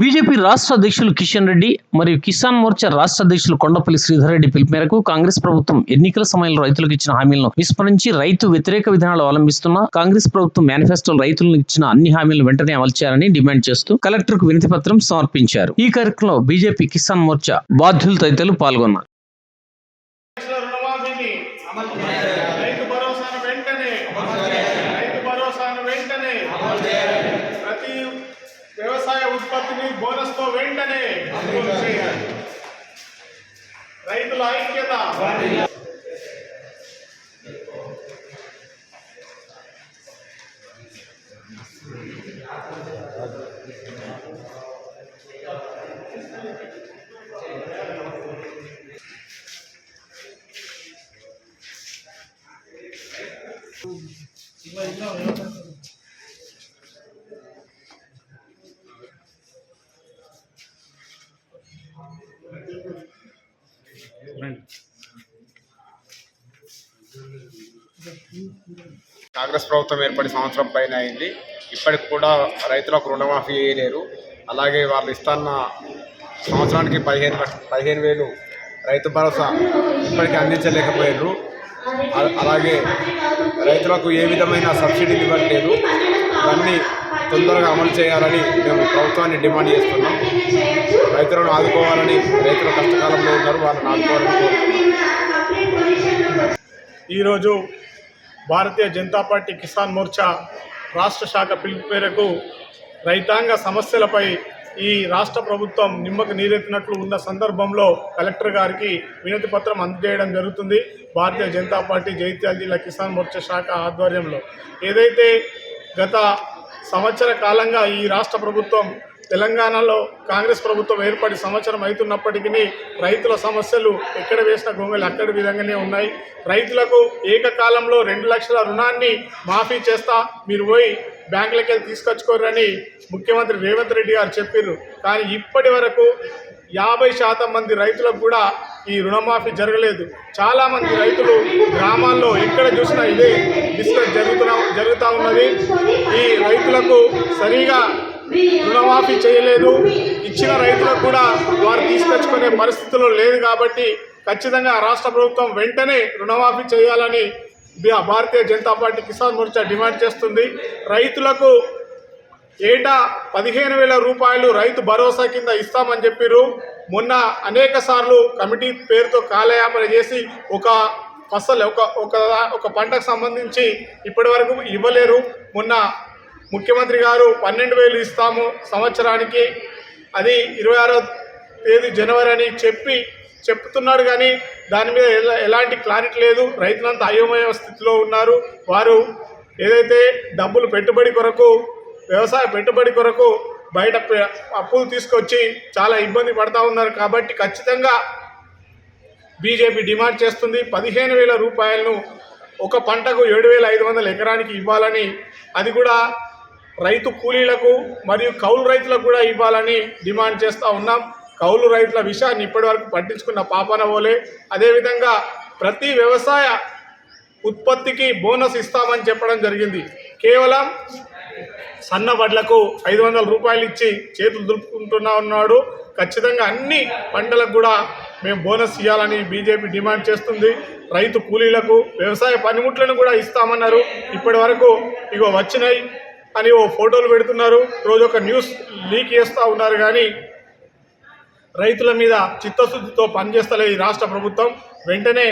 BJP రాష్ట్ర అధ్యక్షులు కిషన్ రెడ్డి మరియు కిసాన్ మోర్చా రాష్ట్ర అధ్యక్షులు కొండపల్లి శ్రీధర్ రెడ్డి పిలుపు మేరకు కాంగ్రెస్ ప్రభుత్వం ఎన్నికల సమయంలో రైతులకు ఇచ్చిన హామీలను విస్మరించి రైతు వ్యతిరేక విధానాలు అవలంబిస్తున్న కాంగ్రెస్ ప్రభుత్వం మేనిఫెస్టోలో రైతులకు ఇచ్చిన అన్ని హామీలను వెంటనే అమలు చేయాలని డిమాండ్ చేస్తూ కలెక్టర్కు వినతి పత్రం సమర్పించారు. ఈ కార్యక్రమంలో బీజేపీ కిసాన్ మోర్చా బాధ్యులు తదితరులు పాల్గొన్నారు లక్షల రుణమాఫీని రైతు భరోసాను వెంటనే రైతు భరోసాను వెంటనే ప్రతి వ్యవసాయ ఉత్పత్తిని బోనస్తో వెంటనే అమలు చేయాలి. రైతుల ఐక్యత. కాంగ్రెస్ ప్రభుత్వం ఏర్పడి సంవత్సరం పైన అయింది. ఇప్పటికి కూడా రైతులకు రుణమాఫీ చేయలేరు. అలాగే వాళ్ళు ఇస్తున్న సంవత్సరానికి పదిహేను పదిహేను వేలు రైతు భరోసా ఇప్పటికీ అందించలేకపోయారు అలాగే రైతులకు ఏ విధమైన సబ్సిడీలు ఇవ్వట్లేదు. దాన్ని తొందరగా అమలు చేయాలని మేము ప్రభుత్వాన్ని డిమాండ్ చేస్తున్నాం. రైతులను ఆదుకోవాలని రైతులు కష్టకాలంలో ఉన్నారు వాళ్ళని ఆదుకోవాలని కోరుతున్నాం. ఈరోజు భారతీయ జనతా పార్టీ కిసాన్ మోర్చా రాష్ట్ర శాఖ పిలుపు మేరకు రైతాంగ సమస్యలపై ఈ రాష్ట్ర ప్రభుత్వం నిమ్మకు నీరెత్తినట్లు ఉన్న సందర్భంలో కలెక్టర్ గారికి వినతి పత్రం అందజేయడం జరుగుతుంది. భారతీయ జనతా పార్టీ జైత్యాల జిల్లా కిసాన్ మోర్చా శాఖ ఆధ్వర్యంలో. ఏదైతే గత సంవత్సర కాలంగా ఈ రాష్ట్ర ప్రభుత్వం తెలంగాణలో కాంగ్రెస్ ప్రభుత్వం ఏర్పడి సంవత్సరం అవుతున్నప్పటికీ రైతుల సమస్యలు ఎక్కడ వేసిన గొంగలు అక్కడి విధంగానే ఉన్నాయి. రైతులకు ఏకకాలంలో రెండు లక్షల రుణాన్ని మాఫీ చేస్తా మీరు పోయి బ్యాంకులకి వెళ్ళి తీసుకొచ్చుకోరని ముఖ్యమంత్రి రేవంత్ రెడ్డి గారు చెప్పారు కానీ ఇప్పటి వరకు యాభై శాతం మంది రైతులకు కూడా ఈ రుణమాఫీ జరగలేదు. చాలామంది రైతులు గ్రామాల్లో ఎక్కడ చూసినా ఇదే డిస్కస్ జరుగుతున్నా జరుగుతూ ఉన్నది. ఈ రైతులకు సరిగా రుణమాఫీ చేయలేదు. ఇచ్చిన రైతులకు కూడా వారు తీసుకొచ్చుకునే పరిస్థితుల్లో లేదు కాబట్టి ఖచ్చితంగా రాష్ట్ర ప్రభుత్వం వెంటనే రుణమాఫీ చేయాలని భారతీయ జనతా పార్టీ కిసాన్ మోర్చా డిమాండ్ చేస్తుంది. రైతులకు ఏటా పదిహేను వేల రూపాయలు రైతు భరోసా కింద ఇస్తామని చెప్పిర్రు. మొన్న అనేక సార్లు కమిటీ పేరుతో కాలయాపన చేసి ఒక ఫసల్ ఒక ఒక ఒక పంటకు సంబంధించి ఇప్పటి వరకు ఇవ్వలేరు. మొన్న ముఖ్యమంత్రి గారు పన్నెండు వేలు ఇస్తాము సంవత్సరానికి. అది ఇరవై ఆరో తేదీ జనవరి అని చెప్పి చెప్తున్నాడు కానీ దాని మీద ఎలా ఎలాంటి క్లారిటీ లేదు. రైతులంతా అయోమయ స్థితిలో ఉన్నారు. వారు ఏదైతే డబ్బులు పెట్టుబడి కొరకు వ్యవసాయ పెట్టుబడి కొరకు బయట అప్పులు తీసుకొచ్చి చాలా ఇబ్బంది పడతా ఉన్నారు కాబట్టి ఖచ్చితంగా బీజేపీ డిమాండ్ చేస్తుంది. పదిహేను వేల రూపాయలను ఒక పంటకు ఏడు వేల ఐదు వందల ఎకరానికి ఇవ్వాలని అది కూడా రైతు కూలీలకు మరియు కౌలు రైతులకు కూడా ఇవ్వాలని డిమాండ్ చేస్తూ ఉన్నాం. కౌలు రైతుల విషయాన్ని ఇప్పటివరకు పట్టించుకున్న పాపన పోలే అదేవిధంగా ప్రతి వ్యవసాయ ఉత్పత్తికి బోనస్ ఇస్తామని చెప్పడం జరిగింది. కేవలం సన్న వడ్లకు ఐదు వందల రూపాయలు ఇచ్చి చేతులు దులుపుకుంటున్నా ఉన్నాడు. ఖచ్చితంగా అన్ని పంటలకు కూడా మేము బోనస్ ఇవ్వాలని బీజేపీ డిమాండ్ చేస్తుంది. రైతు కూలీలకు వ్యవసాయ పనిముట్లను కూడా ఇస్తామన్నారు. ఇప్పటి వరకు ఇగో వచ్చినాయి. అని ఓ ఫోటోలు పెడుతున్నారు. రోజు ఒక న్యూస్ లీక్ చేస్తూ ఉన్నారు కానీ రైతుల మీద చిత్తశుద్ధితో పనిచేస్తలే ఈ రాష్ట్ర ప్రభుత్వం. వెంటనే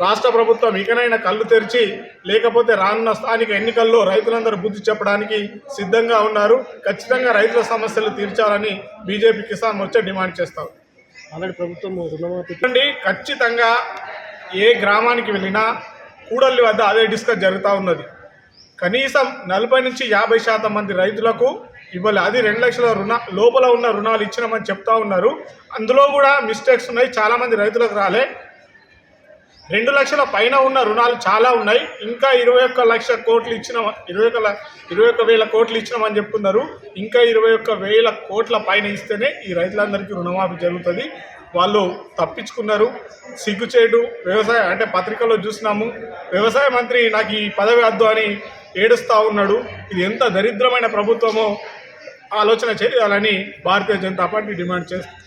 రాష్ట్ర ప్రభుత్వం ఇకనైనా కళ్ళు తెరిచి లేకపోతే రానున్న స్థానిక ఎన్నికల్లో రైతులందరూ బుద్ధి చెప్పడానికి సిద్ధంగా ఉన్నారు. ఖచ్చితంగా రైతుల సమస్యలు తీర్చాలని బీజేపీ కిసాన్ వచ్చే డిమాండ్ చేస్తాం. ఆల్రెడీ ప్రభుత్వం రుణమాఫీ ఖచ్చితంగా ఏ గ్రామానికి వెళ్ళినా కూడలి వద్ద అదే డిస్కస్ జరుగుతూ ఉన్నది. కనీసం నలభై నుంచి యాభై శాతం మంది రైతులకు ఇవ్వాలి అది రెండు లక్షల రుణ లోపల ఉన్న రుణాలు ఇచ్చినామని చెప్తా ఉన్నారు. అందులో కూడా మిస్టేక్స్ ఉన్నాయి చాలామంది రైతులకు రాలే. రెండు లక్షల పైన ఉన్న రుణాలు చాలా ఉన్నాయి. ఇంకా ఇరవై ఒక్క లక్ష కోట్లు ఇచ్చిన ఇరవై ఒక్క ఇరవై ఒక్క వేల కోట్లు ఇచ్చినామని చెప్తున్నారు ఇంకా ఇరవై ఒక్క వేల కోట్ల పైన ఇస్తేనే ఈ రైతులందరికీ రుణమాఫీ జరుగుతుంది. వాళ్ళు తప్పించుకున్నారు. సిగ్గుచేటు వ్యవసాయ అంటే పత్రికలో చూసినాము. వ్యవసాయ మంత్రి నాకు ఈ పదవి వద్దు అని ఏడుస్తూ ఉన్నాడు. ఇది ఎంత దరిద్రమైన ప్రభుత్వమో ఆలోచన చేయాలని భారతీయ జనతా పార్టీ డిమాండ్ చేస్తుంది.